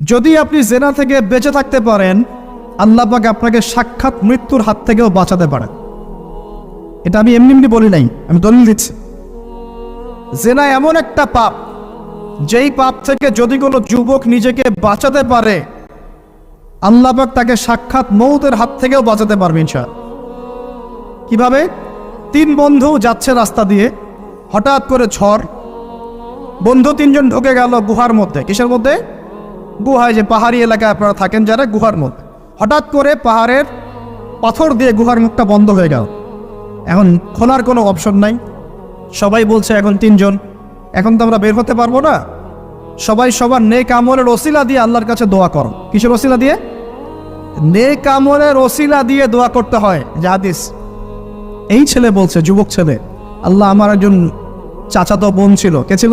যদি আপনি জেনা থেকে বেঁচে থাকতে পারেন, আল্লাহ পাক আপনাকে সাক্ষাৎ মৃত্যুর হাত থেকেও বাঁচাতে পারেন। এটা আমি এমনি এমনি বলি নাই, আমি দলিল দিচ্ছি। জেনা এমন একটা পাপ, যেই পাপ থেকে যদি কোনো যুবক নিজেকে বাঁচাতে পারে, আল্লাহ পাক তাকে সাক্ষাৎ মৌতের হাত থেকেও বাঁচাতে পারবে ইনশাআল্লাহ। কীভাবে? তিন বন্ধু যাচ্ছে রাস্তা দিয়ে, হঠাৎ করে ঝড়, বন্ধু তিনজন ঢুকে গেল গুহার মধ্যে। কিসের মধ্যে? গুহায় যে পাহাড়ি এলাকায় আপনারা থাকেন, যারা গুহার মধ্যে হঠাৎ করে পাহাড়ের পাথর দিয়ে গুহার মুখটা বন্ধ হয়ে গেল। এখন খোলার কোনো অপশন নাই। সবাই বলছে, এখন তিনজন। এখন তো আমরা বের হতে পারব না। সবাই সবার নেক আমলের ওসিলা দিয়ে আল্লাহর কাছে দোয়া করো। কিসের ওসিলা দিয়ে? নেক আমলের ওসিলা দিয়ে দোয়া করতে হয়। জাহাদিস এই ছেলে বলছে, যুবক ছেলে, আল্লাহ আমার একজন চাচাতো বোন ছিল। কে ছিল?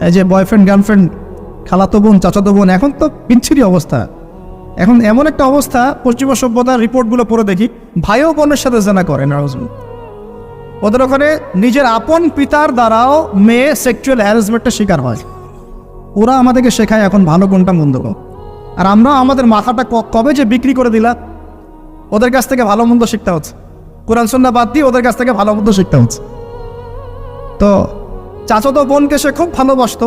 এই যে বয়ফ্রেন্ড গার্লফ্রেন্ড খালাতো বোন, চাচাতো বোন, এখন তো বিচ্ছিরি অবস্থা। এখন এমন একটা অবস্থা, পশ্চিমা সভ্যতার রিপোর্টগুলো পড়ে দেখি, ভাইও বোনের সাথে জানা করে নারাজুল ওদের ওখানে নিজের আপন পিতার দ্বারাও মেয়ে সেক্সুয়াল হ্যারাসমেন্টের শিকার হয়। ওরা আমাদেরকে শেখায় এখন ভালো কোনটা মন্দ আর আমরা আমাদের মাথাটা কবে যে বিক্রি করে দিলাম ওদের কাছ থেকে ভালো মন্দ শিখতে হচ্ছে। কোরআন সন্না বাদ দিয়ে ওদের কাছ থেকে ভালো মন্দ শিখতে হচ্ছে। তো চাচাতো বোনকে সে খুব ভালোবাসতো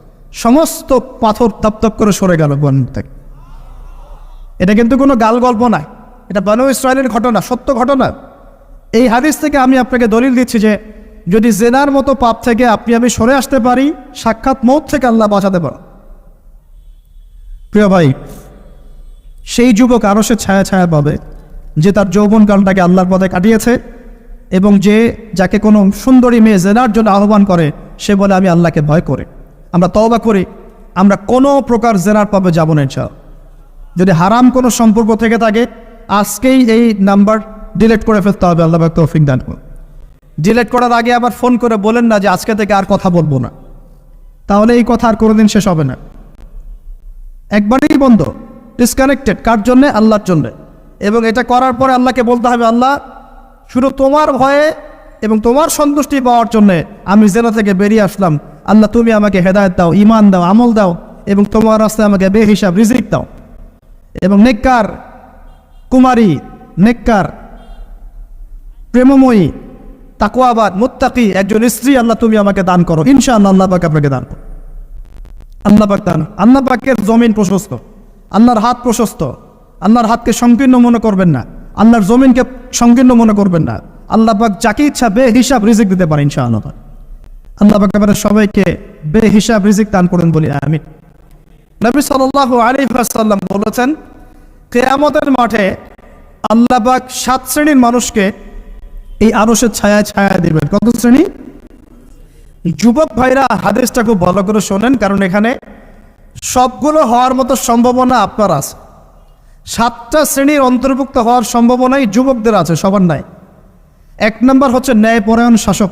সমস্ত পাথর তপ তপ করে সরে গেল বন থেকে। এটা কিন্তু কোনো গাল গল্প নয়। এটা বানু ইসরায়েলের ঘটনা, সত্য ঘটনা। এই হাদিস থেকে আমি আপনাকে দলিল দিচ্ছি যে, যদি জেনার মতো পাপ থেকে আপনি আমি সরে আসতে পারি, সাক্ষাৎ মৌত থেকে আল্লাহ বাঁচাতে পারো। প্রিয় ভাই, সেই যুবক আরও সে ছায়া ছায়া পাবে, যে তার যৌবনকালটাকে আল্লাহর পথে কাটিয়েছে এবং যে যাকে কোনো সুন্দরী মেয়ে জেনার জন্য আহ্বান করে, সে বলে, আমি আল্লাহকে ভয় করে। আমরা তওবা করি, আমরা কোনো প্রকার জেনার পাবে যাব না, ইনশাআল্লাহ। যদি হারাম কোনো সম্পর্ক থেকে থাকে, আজকেই এই নাম্বার ডিলেট করে ফেলতে হবে, আল্লাহ তৌফিক দান করুন। ডিলিট করার আগে আবার ফোন করে বলেন না যে আজকে থেকে আর কথা বলব না। তাহলে এই কথা আর কোনোদিন শেষ হবে না। একবারেই বন্ধ ডিসকানেক্টেড কার জন্যে? আল্লাহর জন্যে। এবং এটা করার পরে আল্লাহকে বলতে হবে, আল্লাহ, শুধু তোমার ভয়ে এবং তোমার সন্তুষ্টি পাওয়ার জন্যে আমি জেলা থেকে বেরিয়ে আসলাম আল্লাহ তুমি আমাকে হেদায়ত দাও ইমান দাও, আমল দাও এবং তোমার রাস্তায় আমাকে বেহিসাব, রিজিক দাও। এবং নেককার কুমারী, নেককার প্রেমময়ী তাকুয়াবাদ মুত্তাকি একজন স্ত্রী আল্লাহ তুমি আমাকে দান করো। ইনশাআল্লাহ আল্লাহ পাক আপনাকে দান করো। আল্লাহ পাক দান। আল্লাহ পাকের জমিন প্রশস্ত। আল্লাহর হাত প্রশস্ত। আল্লাহর হাতকে সংকীর্ণ মনে করবেন না। আল্লাহর জমিনকে সংকীর্ণ মনে করবেন না। আল্লাহ পাক যাকে ইচ্ছা বে হিসাব রিজিক দিতে পারেন ইনশাআল্লাহ। আল্লাহ পাক সবাইকে বে হিসাব রিজিক দান করেন বলি আমি নবী সাল্লাল্লাহু আলাইহি ওয়াসাল্লাম বলেছেন, কেয়ামতের মাঠে আল্লাহ পাক সাত শ্রেণির মানুষকে এই আরশের ছায়া ছায়া দিবেন। কত শ্রেণি? যুবক ভাইরা, হাদিসটা খুব ভালো করে শোনেন, কারণ এখানে সবগুলো হওয়ার মতো সম্ভাবনা আপনার আছে। সাতটা শ্রেণির অন্তর্ভুক্ত হওয়ার সম্ভাবনাই যুবকদের আছে, সবার নাই। এক নম্বর হচ্ছে ন্যায়পরায়ণ শাসক।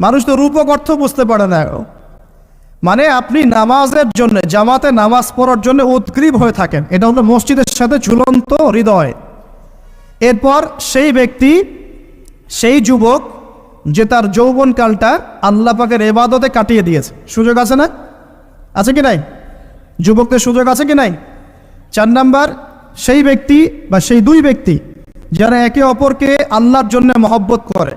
মানুষ তো রূপক অর্থ বুঝতে পারে না। মানে আপনি নামাজের জন্য, জামাতে নামাজ পড়ার জন্য উদ্গ্রীব হয়ে থাকেন। এটা হলো মসজিদের সাথে ঝুলন্ত হৃদয়। এরপর সেই ব্যক্তি, সেই যুবক, যে তার যৌবনকালটা আল্লাহ পাকের এবাদতে কাটিয়ে দিয়েছে। সুযোগ আছে না? আছে কি নাই? যুবকদের সুযোগ আছে কি নাই? চার নাম্বার, সেই ব্যক্তি বা সেই দুই ব্যক্তি, যারা একে অপরকে আল্লাহর জন্য মহব্বত করে।